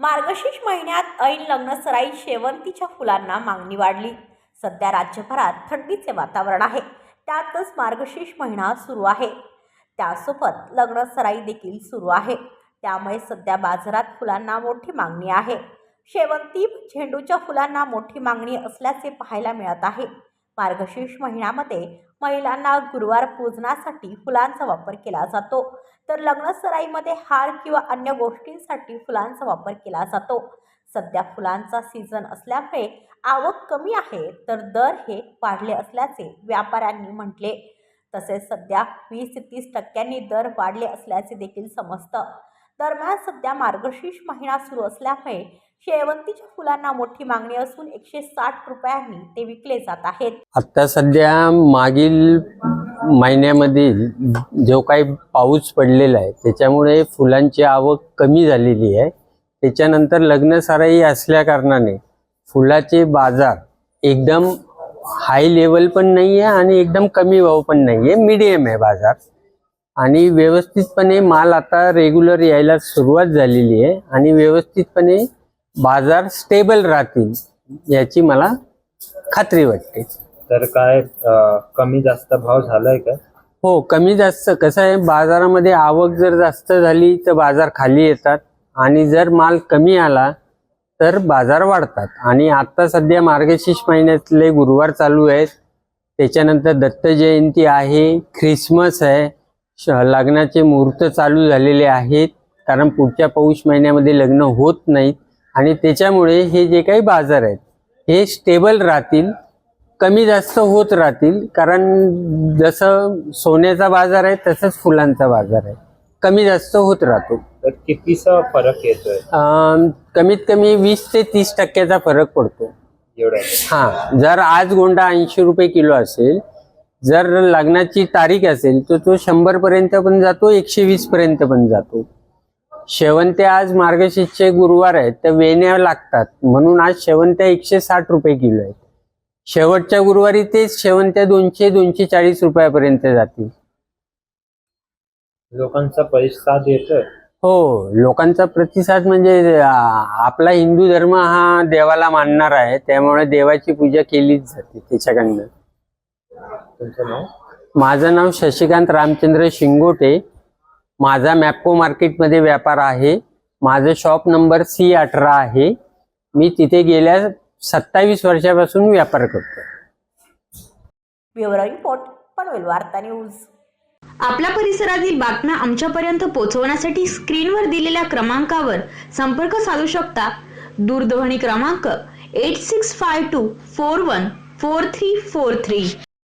मार्गशीर्ष महिन्यात ऐन लग्नसराई शेवंतीच्या फुलांना मागणी वाढली. सध्या राज्यभरात थंडीचे वातावरण आहे. त्यातच मार्गशीर्ष महिना सुरू आहे. त्यासोबत लग्नसराई देखील सुरू आहे. त्यामुळे सध्या बाजारात फुलांना मोठी मागणी आहे. शेवंती झेंडूच्या फुलांना मोठी मागणी असल्याचे पाहायला मिळत आहे. मार्गशीर्ष महिन्यामध्ये महिलांना गुरुवार पूजनासाठी फुलांचा वापर केला जातो. तर लग्नसराईमध्ये हार किंवा अन्य गोष्टींसाठी फुलांचा वापर केला जातो. सध्या फुलांचा सीझन असल्यामुळे आवक कमी आहे तर दर हे वाढले असल्याचे व्यापाऱ्यांनी म्हटले. तसेच सध्या वीस ते तीस टक्क्यांनी दर वाढले असल्याचे देखील समजतं. दरम्यान सध्या मार्गशीर्ष महिना सुरू असल्यामुळे शेवंतीच्या फुलांना मोठी मागणी असून एकशे साठ रुपयांनी ते विकले जात आहेत. आता सध्या मागील महिन्यामधील जो काही पाऊस पडलेला आहे त्याच्यामुळे फुलांची आवक कमी झालेली आहे. त्याच्यानंतर लग्नसराई असल्या कारणाने फुलाचे बाजार एकदम हाय लेवल पण नाही आहे आणि एकदम कमी भाव पण नाही आहे मीडियम आहे बाजार. आणि व्यवस्थितपणे माल आता रेग्युलर यायला सुरुवात झालेली आहे. आणि व्यवस्थितपणे बाजार स्टेबल राहतील याची मला खात्री वाटते. तर काय कमी जास्त भाव झालाय का? हो कमी जास्त. कसं आहे बाजारामध्ये आवक जर जास्त झाली तर बाजार खाली येतात. आणि जर माल कमी आला तर बाजार वाढतात. आणि आता सध्या मार्गशीर्ष महिन्यातले गुरुवार चालू आहेत. त्याच्यानंतर दत्त जयंती आहे ख्रिसमस आहे. लग्नाचे मुहूर्त चालू झालेले आहेत. कारण पुढच्या पौष महिन्यामध्ये लग्न होत नाहीत. आणि त्याच्यामुळे हे जे काही बाजार आहेत हे स्टेबल राहतील कमी जास्त होत राहतील. कारण जसं सोन्याचा बाजार आहे तसंच फुलांचा बाजार आहे. कमी जास्त होत राहतो. तर कितीसा फरक येतोय? कमीत कमी वीस ते तीस टक्क्याचा फरक पडतो. एवढ्या हा जर आज गोंडा ऐंशी रुपये किलो असेल जर लग्नाची तारीख असेल तर तो शंभर पर्यंत पण जातो एकशे वीस पर्यंत पण जातो. शेवंते आज मार्गशीर्षचे गुरुवार आहेत तर वेण्या लागतात. म्हणून आज शेवंत्या एकशे साठ रुपये किलो आहेत. शेवटच्या गुरुवारी तेच शेवंत्या दोनशे दोनशे चाळीस रुपयापर्यंत जातील. लोकांचा प्रतिसाद येतोय. हो लोकांचा प्रतिसाद म्हणजे आपला हिंदू धर्म हा देवाला मानणार आहे त्यामुळे देवाची पूजा केलीच जाते त्याच्याकडनं. तुमचं नाव? माझं नाव शशिकांत रामचंद्र शिंगोटे. माझा मॅप्को मार्केटमध्ये व्यापार आहे. माझं शॉप नंबर सी अठरा आहे. मी तिथे गेल्या सत्तावीस वर्षापासून व्यापार करतो ब्युरो रिपोर्ट पनवेल वार्ता न्यूज. आपल्या परिसरातील बातम्या आमच्यापर्यंत पोहोचवण्यासाठी स्क्रीनवर दिलेल्या क्रमांकावर संपर्क साधू शकता. दूरध्वनी क्रमांक eight six five two four one four three four three